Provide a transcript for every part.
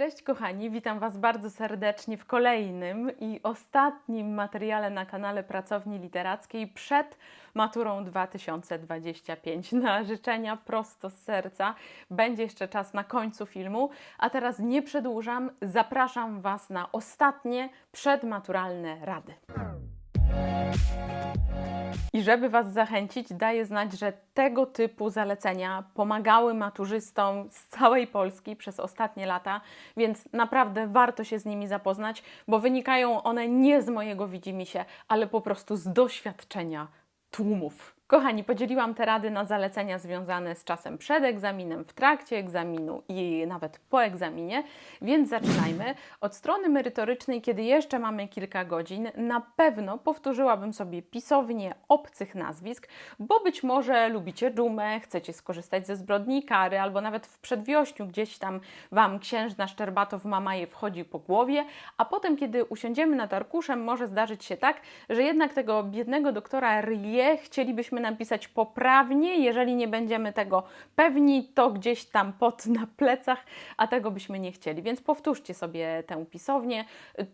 Cześć kochani, witam Was bardzo serdecznie w kolejnym i ostatnim materiale na kanale Pracowni Literackiej przed maturą 2025. Na życzenia prosto z serca. Będzie jeszcze czas na końcu filmu, a teraz nie przedłużam, zapraszam Was na ostatnie przedmaturalne rady. I żeby Was zachęcić, daję znać, że tego typu zalecenia pomagały maturzystom z całej Polski przez ostatnie lata, więc naprawdę warto się z nimi zapoznać, bo wynikają one nie z mojego widzimisię, ale po prostu z doświadczenia tłumów. Kochani, podzieliłam te rady na zalecenia związane z czasem przed egzaminem, w trakcie egzaminu i nawet po egzaminie, więc zaczynajmy. Od strony merytorycznej, kiedy jeszcze mamy kilka godzin, na pewno powtórzyłabym sobie pisownię obcych nazwisk, bo być może lubicie dżumę, chcecie skorzystać ze zbrodni kary, albo nawet w przedwiośniu gdzieś tam Wam księżna Szczerbatow Mamaje wchodzi po głowie, a potem, kiedy usiądziemy nad arkuszem, może zdarzyć się tak, że jednak tego biednego doktora Rie chcielibyśmy napisać poprawnie. Jeżeli nie będziemy tego pewni, to gdzieś tam pod na plecach, a tego byśmy nie chcieli. Więc powtórzcie sobie tę pisownię.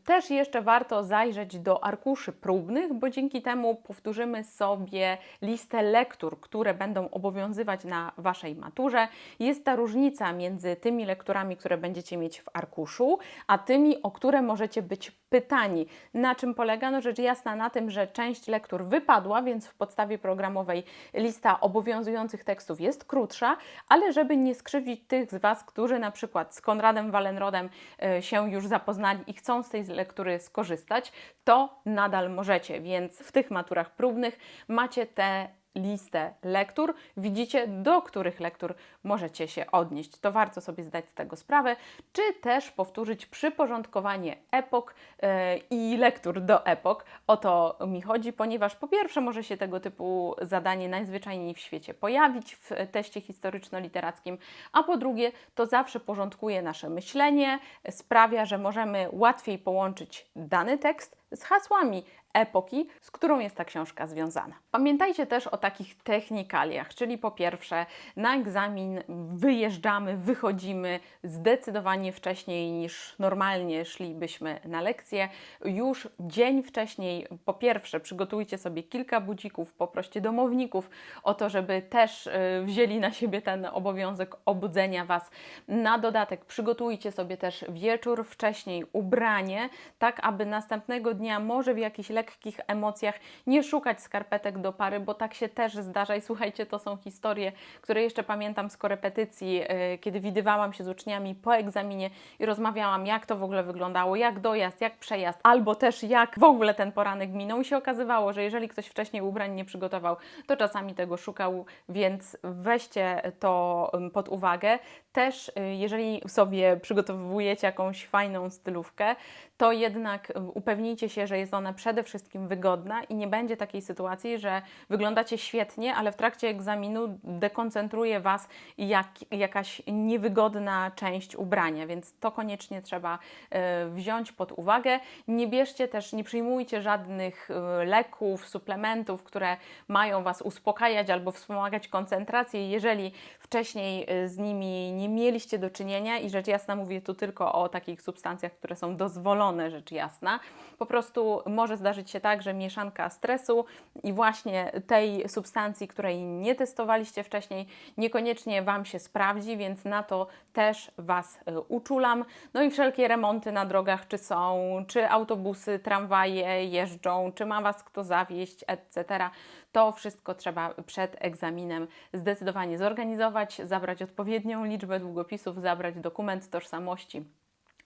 Też jeszcze warto zajrzeć do arkuszy próbnych, bo dzięki temu powtórzymy sobie listę lektur, które będą obowiązywać na Waszej maturze. Jest ta różnica między tymi lekturami, które będziecie mieć w arkuszu, a tymi, o które możecie być pytani. Na czym polega? No rzecz jasna na tym, że część lektur wypadła, więc w podstawie programowej. Lista obowiązujących tekstów jest krótsza, ale żeby nie skrzywdzić tych z Was, którzy na przykład z Konradem Wallenrodem e, się już zapoznali i chcą z tej lektury skorzystać, to nadal możecie, więc w tych maturach próbnych macie te listę lektur, widzicie, do których lektur możecie się odnieść. To warto sobie zdać z tego sprawę, czy też powtórzyć przyporządkowanie epok yy, i lektur do epok. O to mi chodzi, ponieważ po pierwsze może się tego typu zadanie najzwyczajniej w świecie pojawić w teście historyczno-literackim, a po drugie to zawsze porządkuje nasze myślenie, sprawia, że możemy łatwiej połączyć dany tekst z hasłami epoki, z którą jest ta książka związana. Pamiętajcie też o takich technikaliach, czyli po pierwsze na egzamin wyjeżdżamy, wychodzimy zdecydowanie wcześniej niż normalnie szlibyśmy na lekcję. Już dzień wcześniej, po pierwsze przygotujcie sobie kilka budzików, poproście domowników o to, żeby też y, wzięli na siebie ten obowiązek obudzenia Was. Na dodatek przygotujcie sobie też wieczór wcześniej ubranie, tak aby następnego dnia może w jakiś lekkich emocjach. Nie szukać skarpetek do pary, bo tak się też zdarza. I słuchajcie, to są historie, które jeszcze pamiętam z korepetycji, yy, kiedy widywałam się z uczniami po egzaminie i rozmawiałam, jak to w ogóle wyglądało, jak dojazd, jak przejazd, albo też jak w ogóle ten poranek minął. I się okazywało, że jeżeli ktoś wcześniej ubrań nie przygotował, to czasami tego szukał, więc weźcie to pod uwagę. Też yy, jeżeli sobie przygotowujecie jakąś fajną stylówkę, to jednak upewnijcie się, że jest ona przede wszystkim wygodna i nie będzie takiej sytuacji, że wyglądacie świetnie, ale w trakcie egzaminu dekoncentruje Was jak, jakaś niewygodna część ubrania, więc to koniecznie trzeba y, wziąć pod uwagę. Nie bierzcie też, nie przyjmujcie żadnych y, leków, suplementów, które mają Was uspokajać albo wspomagać koncentrację, jeżeli wcześniej y, z nimi nie mieliście do czynienia i rzecz jasna mówię tu tylko o takich substancjach, które są dozwolone, rzecz jasna. Po prostu może zdarzyć się tak, że mieszanka stresu i właśnie tej substancji, której nie testowaliście wcześniej, niekoniecznie Wam się sprawdzi, więc na to też Was y, uczulam. No i wszelkie remonty na drogach, czy są, czy autobusy, tramwaje jeżdżą, czy ma Was kto zawieść, etc. To wszystko trzeba przed egzaminem zdecydowanie zorganizować, zabrać odpowiednią liczbę długopisów, zabrać dokument tożsamości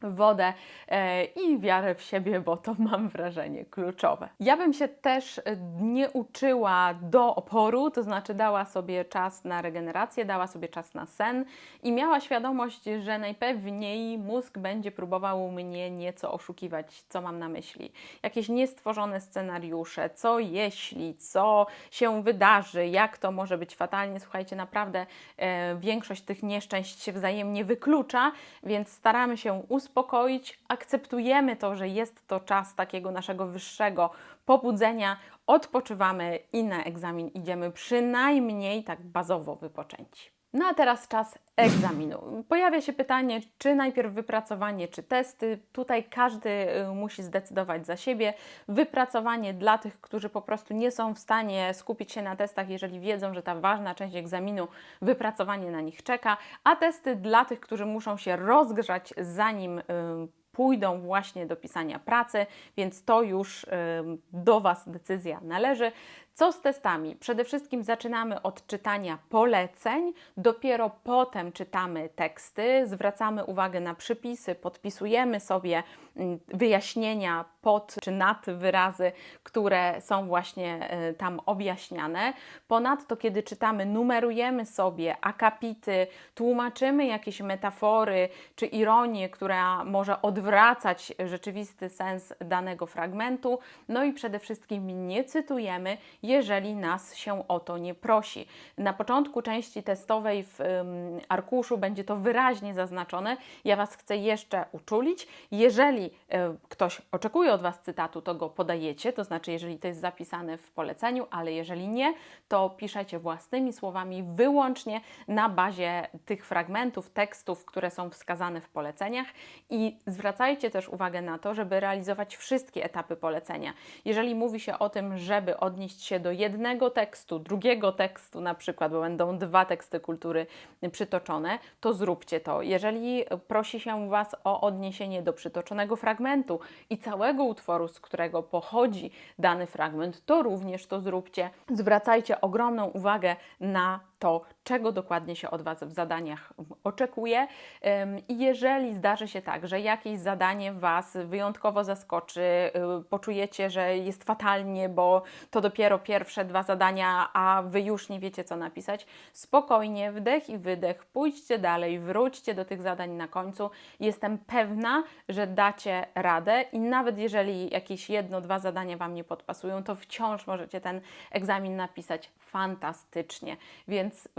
wodę e, i wiarę w siebie, bo to mam wrażenie kluczowe. Ja bym się też e, nie uczyła do oporu, to znaczy dała sobie czas na regenerację, dała sobie czas na sen i miała świadomość, że najpewniej mózg będzie próbował mnie nieco oszukiwać, co mam na myśli. Jakieś niestworzone scenariusze, co jeśli, co się wydarzy, jak to może być fatalnie. Słuchajcie, naprawdę e, większość tych nieszczęść się wzajemnie wyklucza, więc staramy się uspokoić uspokoić, akceptujemy to, że jest to czas takiego naszego wyższego pobudzenia, odpoczywamy i na egzamin idziemy przynajmniej tak bazowo wypoczęci. No a teraz czas egzaminu. Pojawia się pytanie, czy najpierw wypracowanie, czy testy. Tutaj każdy y, musi zdecydować za siebie. Wypracowanie dla tych, którzy po prostu nie są w stanie skupić się na testach, jeżeli wiedzą, że ta ważna część egzaminu, wypracowanie na nich czeka, a testy dla tych, którzy muszą się rozgrzać zanim y, pójdą właśnie do pisania pracy, więc to już y, do Was decyzja należy. Co z testami? Przede wszystkim zaczynamy od czytania poleceń, dopiero potem czytamy teksty, zwracamy uwagę na przypisy, podpisujemy sobie wyjaśnienia pod czy nad wyrazy, które są właśnie y, tam objaśniane. Ponadto, kiedy czytamy, numerujemy sobie akapity, tłumaczymy jakieś metafory czy ironię, która może odwracać rzeczywisty sens danego fragmentu. No i przede wszystkim nie cytujemy, jeżeli nas się o to nie prosi. Na początku części testowej w arkuszu będzie to wyraźnie zaznaczone. Ja Was chcę jeszcze uczulić. Jeżeli y, ktoś oczekuje od Was cytatu, to go podajecie, to znaczy, jeżeli to jest zapisane w poleceniu, ale jeżeli nie, to piszecie własnymi słowami wyłącznie na bazie tych fragmentów, tekstów, które są wskazane w poleceniach i zwracajcie też uwagę na to, żeby realizować wszystkie etapy polecenia. Jeżeli mówi się o tym, żeby odnieść się do jednego tekstu, drugiego tekstu na przykład, bo będą dwa teksty kultury przytoczone, to zróbcie to. Jeżeli prosi się Was o odniesienie do przytoczonego fragmentu i całego utworu, z którego pochodzi dany fragment, to również to zróbcie. Zwracajcie ogromną uwagę na to, czego dokładnie się od Was w zadaniach oczekuje. I jeżeli zdarzy się tak, że jakieś zadanie Was wyjątkowo zaskoczy, y, poczujecie, że jest fatalnie, bo to dopiero pierwsze dwa zadania, a Wy już nie wiecie, co napisać, spokojnie, wdech i wydech, pójdźcie dalej, wróćcie do tych zadań na końcu. Jestem pewna, że dacie radę i nawet jeżeli jakieś jedno, dwa zadania Wam nie podpasują, to wciąż możecie ten egzamin napisać fantastycznie. Więc y,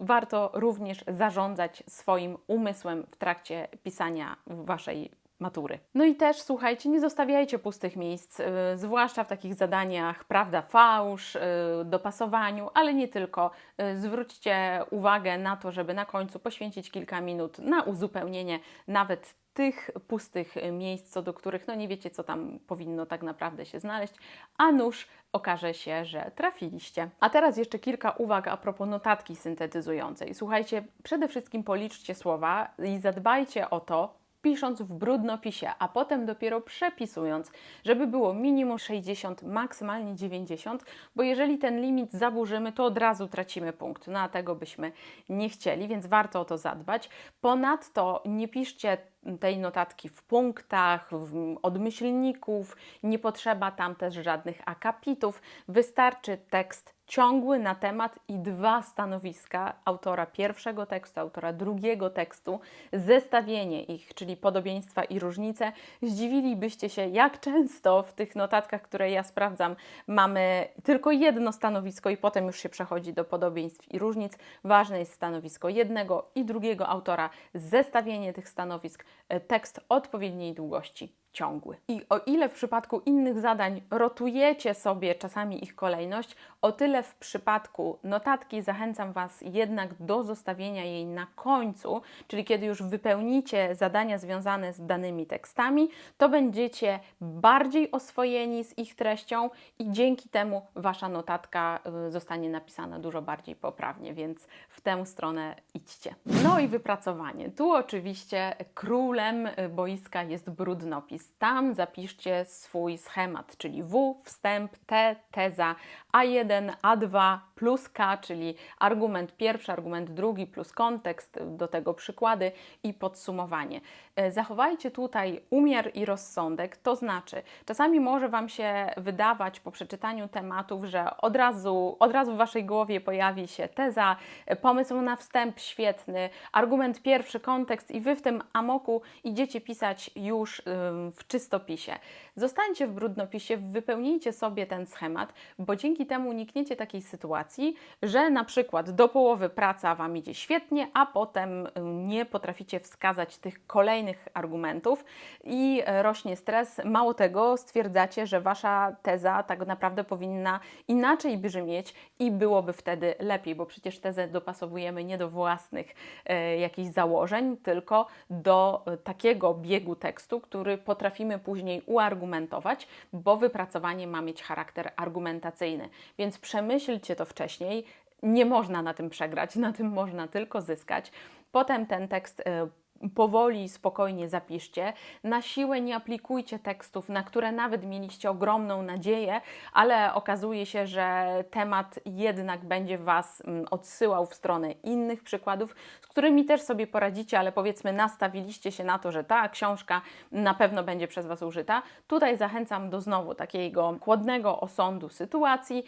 warto również zarządzać swoim umysłem w trakcie pisania Waszej matury. No i też słuchajcie, nie zostawiajcie pustych miejsc, yy, zwłaszcza w takich zadaniach prawda, fałsz, yy, dopasowaniu, ale nie tylko. Zwróćcie uwagę na to, żeby na końcu poświęcić kilka minut na uzupełnienie nawet tych pustych miejsc, co do których no nie wiecie, co tam powinno tak naprawdę się znaleźć, a nuż okaże się, że trafiliście. A teraz jeszcze kilka uwag a propos notatki syntetyzującej. Słuchajcie, przede wszystkim policzcie słowa i zadbajcie o to, pisząc w brudnopisie, a potem dopiero przepisując, żeby było minimum 60, maksymalnie 90, bo jeżeli ten limit zaburzymy, to od razu tracimy punkt. No a tego byśmy nie chcieli, więc warto o to zadbać. Ponadto nie piszcie tej notatki w punktach, w odmyślników, nie potrzeba tam też żadnych akapitów, wystarczy tekst ciągły na temat i dwa stanowiska autora pierwszego tekstu, autora drugiego tekstu, zestawienie ich, czyli podobieństwa i różnice. Zdziwilibyście się, jak często w tych notatkach, które ja sprawdzam, mamy tylko jedno stanowisko i potem już się przechodzi do podobieństw i różnic. Ważne jest stanowisko jednego i drugiego autora, zestawienie tych stanowisk, e, tekst odpowiedniej długości ciągły. I o ile w przypadku innych zadań rotujecie sobie czasami ich kolejność, o tyle w przypadku notatki zachęcam Was jednak do zostawienia jej na końcu, czyli kiedy już wypełnicie zadania związane z danymi tekstami, to będziecie bardziej oswojeni z ich treścią i dzięki temu Wasza notatka y, zostanie napisana dużo bardziej poprawnie, więc w tę stronę idźcie. No i wypracowanie. Tu oczywiście królem boiska jest brudnopis. Tam zapiszcie swój schemat, czyli W, wstęp, T, teza, A1, A2 plus K, czyli argument pierwszy, argument drugi plus kontekst, do tego przykłady i podsumowanie. E, zachowajcie tutaj umiar i rozsądek, to znaczy czasami może Wam się wydawać po przeczytaniu tematów, że od razu, od razu w Waszej głowie pojawi się teza, e, pomysł na wstęp świetny, argument pierwszy, kontekst i Wy w tym amoku idziecie pisać już ym, w czystopisie. Zostańcie w brudnopisie, wypełnijcie sobie ten schemat, bo dzięki temu unikniecie takiej sytuacji, że na przykład do połowy praca Wam idzie świetnie, a potem ym, nie potraficie wskazać tych kolejnych argumentów i e, rośnie stres. Mało tego, stwierdzacie, że Wasza teza tak naprawdę powinna inaczej brzmieć i byłoby wtedy lepiej, bo przecież tezę dopasowujemy nie do własnych e, jakichś założeń, tylko do e, takiego biegu tekstu, który potrafimy później uargumentować, bo wypracowanie ma mieć charakter argumentacyjny. Więc przemyślcie to wcześniej. Nie można na tym przegrać, na tym można tylko zyskać. Potem ten tekst e, powoli, spokojnie zapiszcie. Na siłę nie aplikujcie tekstów, na które nawet mieliście ogromną nadzieję, ale okazuje się, że temat jednak będzie Was mm, odsyłał w stronę innych przykładów, z którymi też sobie poradzicie, ale powiedzmy nastawiliście się na to, że ta książka na pewno będzie przez Was użyta. Tutaj zachęcam do znowu takiego chłodnego osądu sytuacji.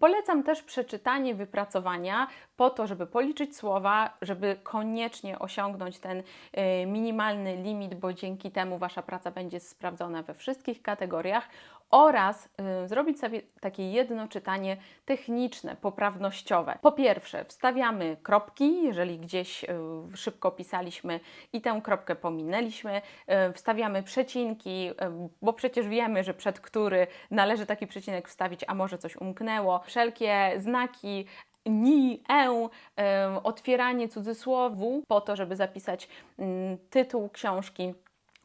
Polecam też przeczytanie wypracowania po to, żeby policzyć słowa, żeby koniecznie osiągnąć ten minimalny limit, bo dzięki temu Wasza praca będzie sprawdzona we wszystkich kategoriach oraz y, zrobić sobie takie jedno czytanie techniczne, poprawnościowe. Po pierwsze, wstawiamy kropki, jeżeli gdzieś y, szybko pisaliśmy i tę kropkę pominęliśmy, wstawiamy przecinki, bo przecież wiemy, że przed który należy taki przecinek wstawić, a może coś umknęło. Wszelkie znaki ni, e, otwieranie cudzysłowu po to, żeby zapisać mm, tytuł książki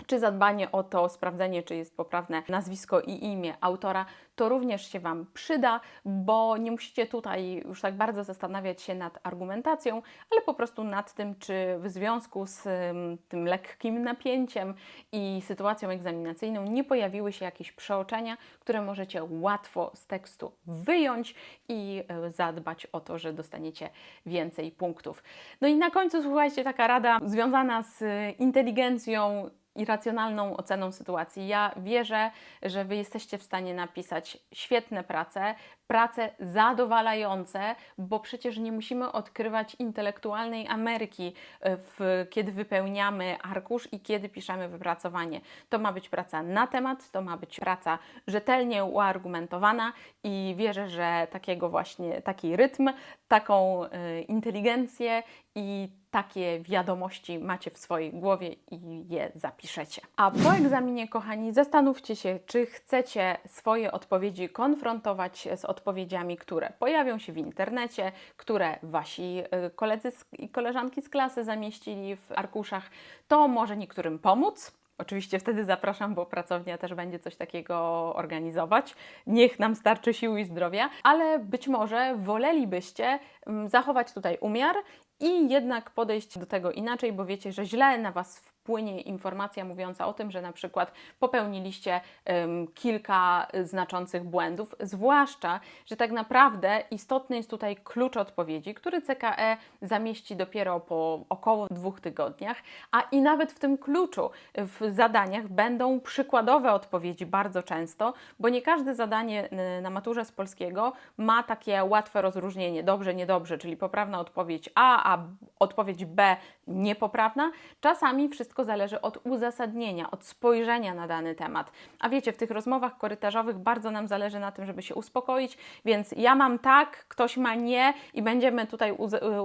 czy zadbanie o to, sprawdzenie, czy jest poprawne nazwisko i imię autora, to również się Wam przyda, bo nie musicie tutaj już tak bardzo zastanawiać się nad argumentacją, ale po prostu nad tym, czy w związku z ym, tym lekkim napięciem i sytuacją egzaminacyjną nie pojawiły się jakieś przeoczenia, które możecie łatwo z tekstu wyjąć i y, zadbać o to, że dostaniecie więcej punktów. No i na końcu, słuchajcie, taka rada związana z inteligencją i racjonalną oceną sytuacji. Ja wierzę, że Wy jesteście w stanie napisać świetne prace, prace zadowalające, bo przecież nie musimy odkrywać intelektualnej Ameryki, e, w, kiedy wypełniamy arkusz i kiedy piszemy wypracowanie. To ma być praca na temat, to ma być praca rzetelnie uargumentowana i wierzę, że takiego właśnie, taki rytm, taką y, inteligencję i takie wiadomości macie w swojej głowie i je zapiszecie. A po egzaminie, kochani, zastanówcie się, czy chcecie swoje odpowiedzi konfrontować z odpowiedziami, które pojawią się w internecie, które wasi y, koledzy i koleżanki z klasy zamieścili w arkuszach. To może niektórym pomóc. Oczywiście wtedy zapraszam, bo pracownia też będzie coś takiego organizować. Niech nam starczy sił i zdrowia, ale być może wolelibyście mm, zachować tutaj umiar i jednak podejść do tego inaczej, bo wiecie, że źle na Was wpłynie informacja mówiąca o tym, że na przykład popełniliście um, kilka znaczących błędów, zwłaszcza, że tak naprawdę istotny jest tutaj klucz odpowiedzi, który CKE zamieści dopiero po około dwóch tygodniach, a i nawet w tym kluczu w zadaniach będą przykładowe odpowiedzi bardzo często, bo nie każde zadanie na maturze z polskiego ma takie łatwe rozróżnienie. Dobrze, niedobrze, czyli poprawna odpowiedź A, a odpowiedź B niepoprawna. Czasami wszystko zależy od uzasadnienia, od spojrzenia na dany temat. A wiecie, w tych rozmowach korytarzowych bardzo nam zależy na tym, żeby się uspokoić, więc ja mam tak, ktoś ma nie i będziemy tutaj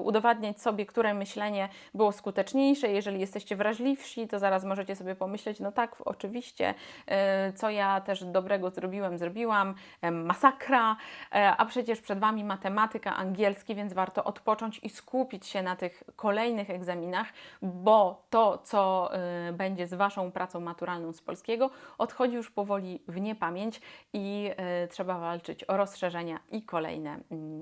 udowadniać sobie, które myślenie było skuteczniejsze. Jeżeli jesteście wrażliwsi, to zaraz możecie sobie pomyśleć, no tak, oczywiście, y, co ja też dobrego zrobiłem, zrobiłam, masakra, e, a przecież przed Wami matematyka, angielski, więc warto odpocząć i skupić się na tych kolejnych egzaminach, bo to, co y, będzie z Waszą pracą maturalną z polskiego, odchodzi już powoli w niepamięć i y, trzeba walczyć o rozszerzenia i kolejne y,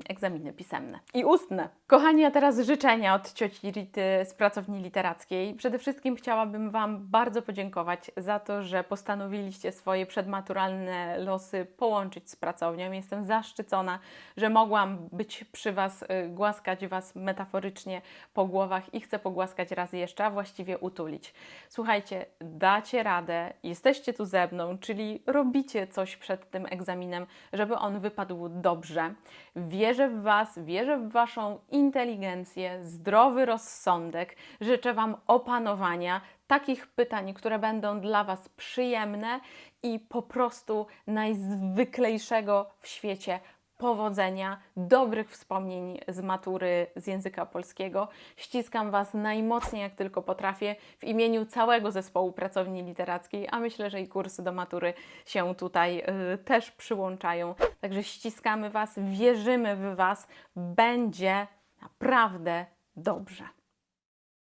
egzaminy pisemne i ustne. Kochani, a teraz życzenia od cioci Rity z pracowni literackiej. Przede wszystkim chciałabym Wam bardzo podziękować za to, że postanowiliście swoje przedmaturalne losy połączyć z pracownią. Jestem zaszczycona, że mogłam być przy Was, y, głaskać Was metaforycznie po głowach i chcę pogłaskać raz jeszcze, a właściwie utulić. Słuchajcie, dacie radę, jesteście tu ze mną, czyli robicie coś przed tym egzaminem, żeby on wypadł dobrze. Wierzę w Was, wierzę w Waszą inteligencję, zdrowy rozsądek. Życzę Wam opanowania takich pytań, które będą dla Was przyjemne i po prostu najzwyklejszego w świecie powodzenia, dobrych wspomnień z matury z języka polskiego. Ściskam Was najmocniej, jak tylko potrafię, w imieniu całego zespołu pracowni literackiej, a myślę, że i kursy do matury się tutaj y, też przyłączają. Także ściskamy Was, wierzymy w Was, będzie naprawdę dobrze.